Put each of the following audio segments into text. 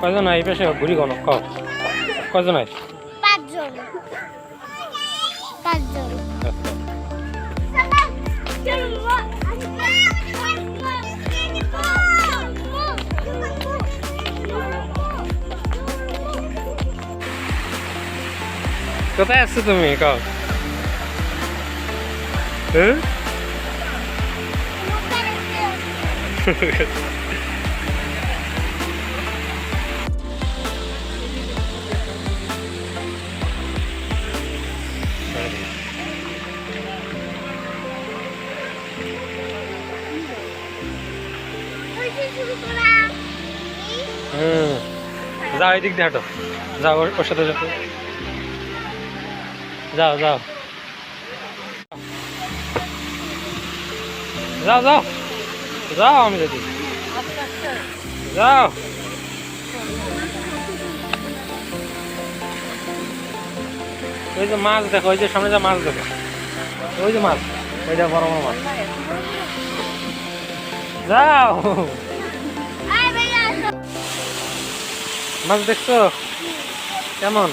কয়জন আই পেশে ঘুরি গণ ক। কয়জন আই পাঁচজন। পাঁচজন। কোথায় আছো তুমি ক? হ্যাঁ? যাও এদিক দিয়ে হাঁটো। যাও, ওর সাথে যাও। যাও যাও। যাও যাও। যাও আমি যদি যাও। ওই যে মাছ দেখো, ওই যে সামনে যা মাছ দেখো। ওই যে মাছ, ওইটা বড় বড় মাছ। যাও। মাছ দেখছ? কেমন?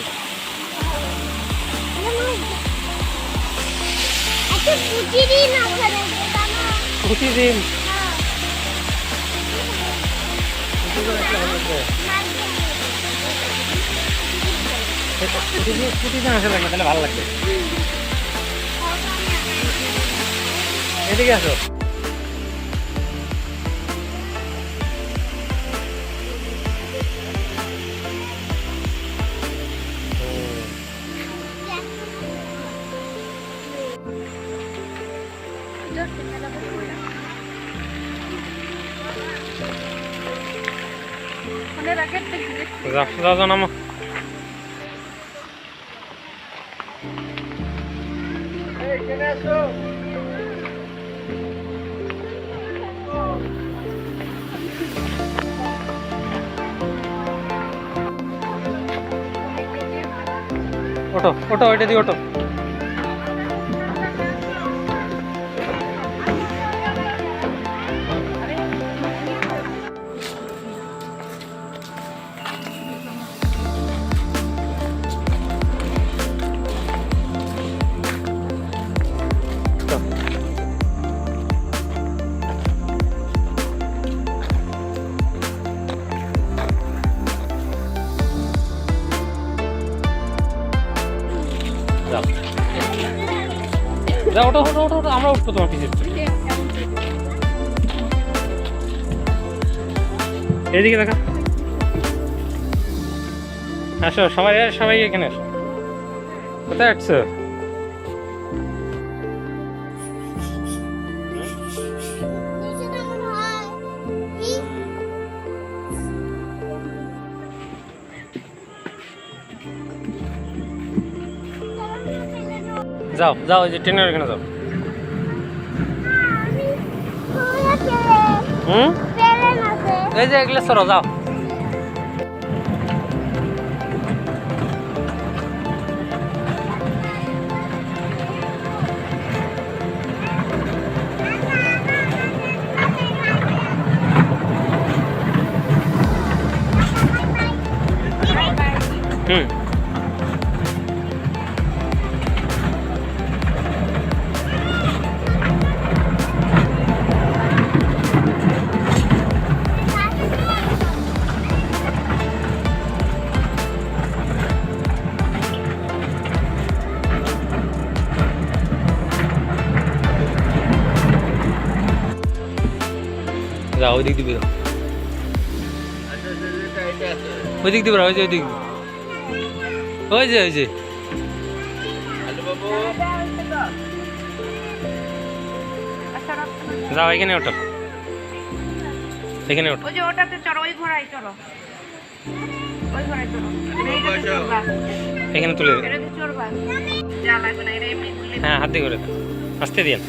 প্রতিদিন প্রতিদিন প্রতিদিন আসে লাগবে তাহলে ভালো লাগবে। এদিকে আসো। যাও নামো ওটো ওটো ওইটা দিয়ে ওটো যাও ওটা ওটা ওটা ওটো আমরা উঠবো তোমার পিছিয়ে এইদিকে দেখা। আসো, সবাই সবাই এখানে আসো। কোথায় আসছো যাও যাও ওই যে ট্রেনের এখানে যাও। হুম? এই যে এগুলো সরো যাও। হুম। ওই দিক দিবি ওই দিক দিবি ওই যে ওই দিক ওই যে ওই যে। যাও এখানে ওঠো। এখানে ওঠো। ওই যে ওটাতে চড়ো ওই ঘোড়ায় চড়ো। ওই ঘোড়ায় চড়ো। এখানে তুলে দে। এটাতে চড়বা। যা লাগবে না এটা এমনি তুলে হ্যাঁ হাত দিয়ে করে আসতে দিন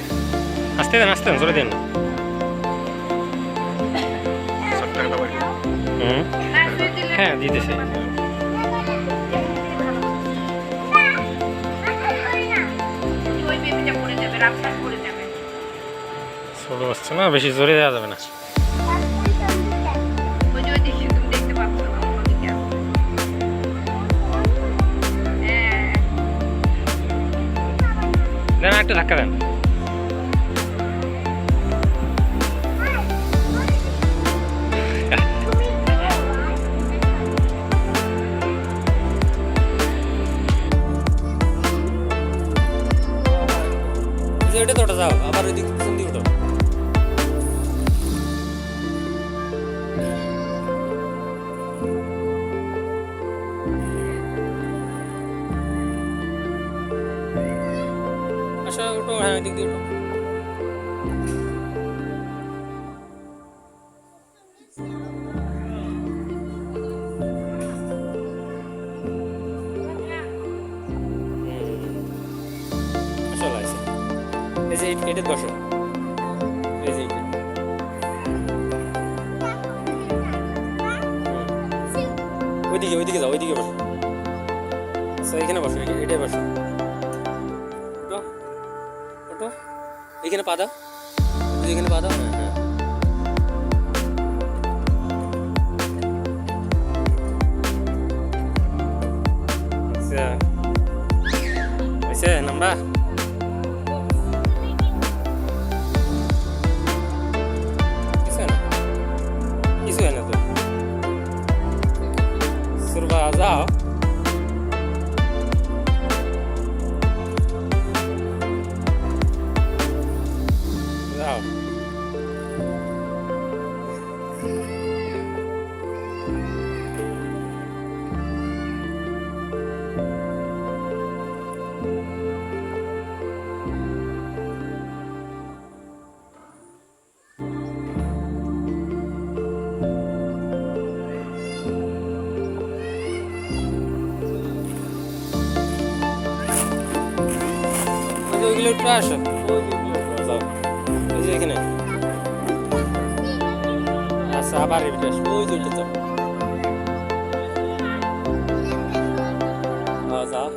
আসতে দেন আসতে দেন জোরে দেন। হ্যাঁ দিতেছে। চলে আসছে না বেশি জোরে দেওয়া যাবে না। দেন একটা ধাক্কা দেন। আসো ওঠো হ্যাঁ দিক দিয়ে যে এটা বসো এই যে। ওইদিকে ওইদিকে যাও, ওইদিকে বসো। আচ্ছা এখানে বসো এটাই বসো। এখানে পা দাও। এখানে পা দাও হ্যাঁ হ্যাঁ। আচ্ছা। হয়েছে নাম্বা একটু আসো। ওই যে এখানে। আচ্ছা আবার এদিকে আসো। ওই দুইটা যাও যাও।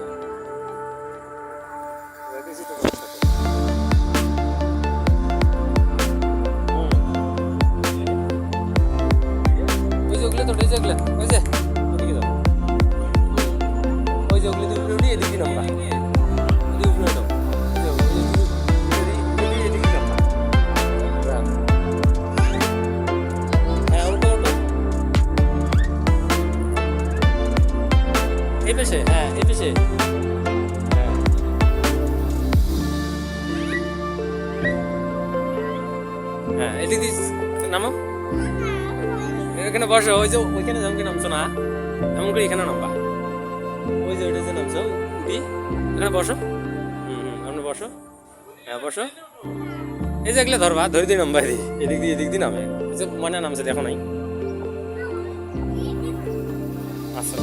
বসো, ওই যে ওইখানে যেমন নামছো না? এমন করে এখানে নামবা। ওই যে ওইটা যে নামছো, উঠি। এখানে বসো। হুম হুম আপনি বসো। হ্যাঁ বসো। এই যে এগুলো ধরবা, ধরে দিয়ে নামবা এদিক এদিক দিয়ে এদিক দিয়ে নামে। যে মনে নামছে, দেখো নাই। আচ্ছা।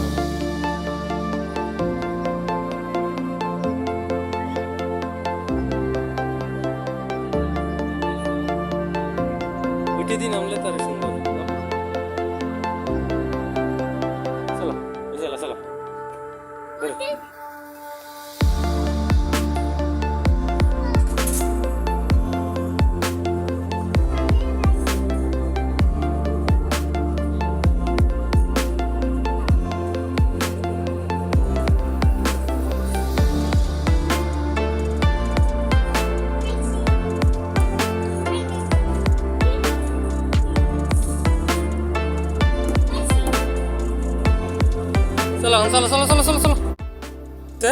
উঠে দিন নামলে তার সুন্দর। চলো চলো চলো চলো চলো চলো। তে?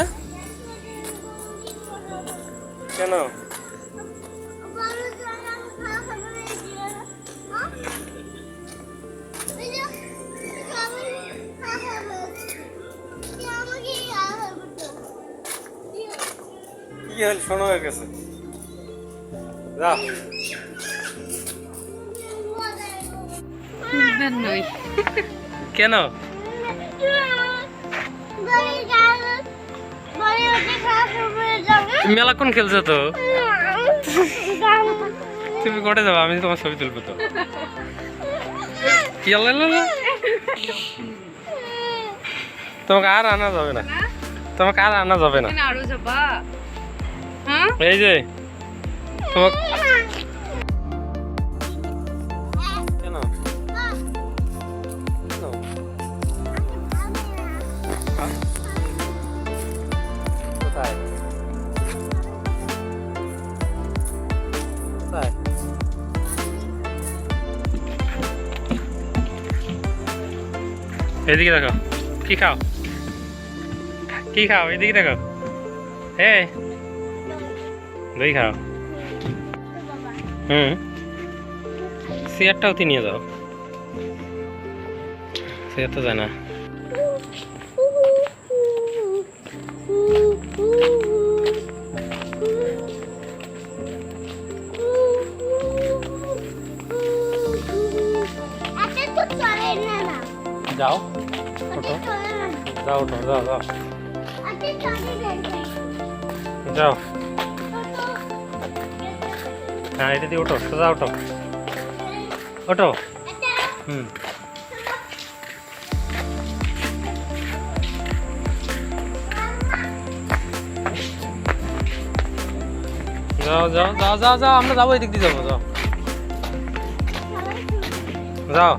কেন? কি হল? শোনো হয়ে গেছে। যাও কেন? মেলাক্ষণ খেলছো তো? তুমি কটে যাব? আমি তোমার ছবি তুলবো তো। তোমাকে আর আনা যাবে না। তোমাকে আর আনা যাবে না। হ্যাঁ? এই যে তোমাকে এদিকে দেখো কি খাও? কি খাও? এদিকে দেখো। এই দই খাও। হুম। চেয়ারটাও নিয়ে যাও চেয়ার তো যায় না। যাও। যাও ওঠো যাও যাও। যাও। হ্যাঁ এটা দিয়ে ওঠো, সোজা ওঠো। ওঠো। হুম। যাও যাও যাও যাও যাও, আমরা যাব এদিক দিয়ে যাব, যাও। যাও।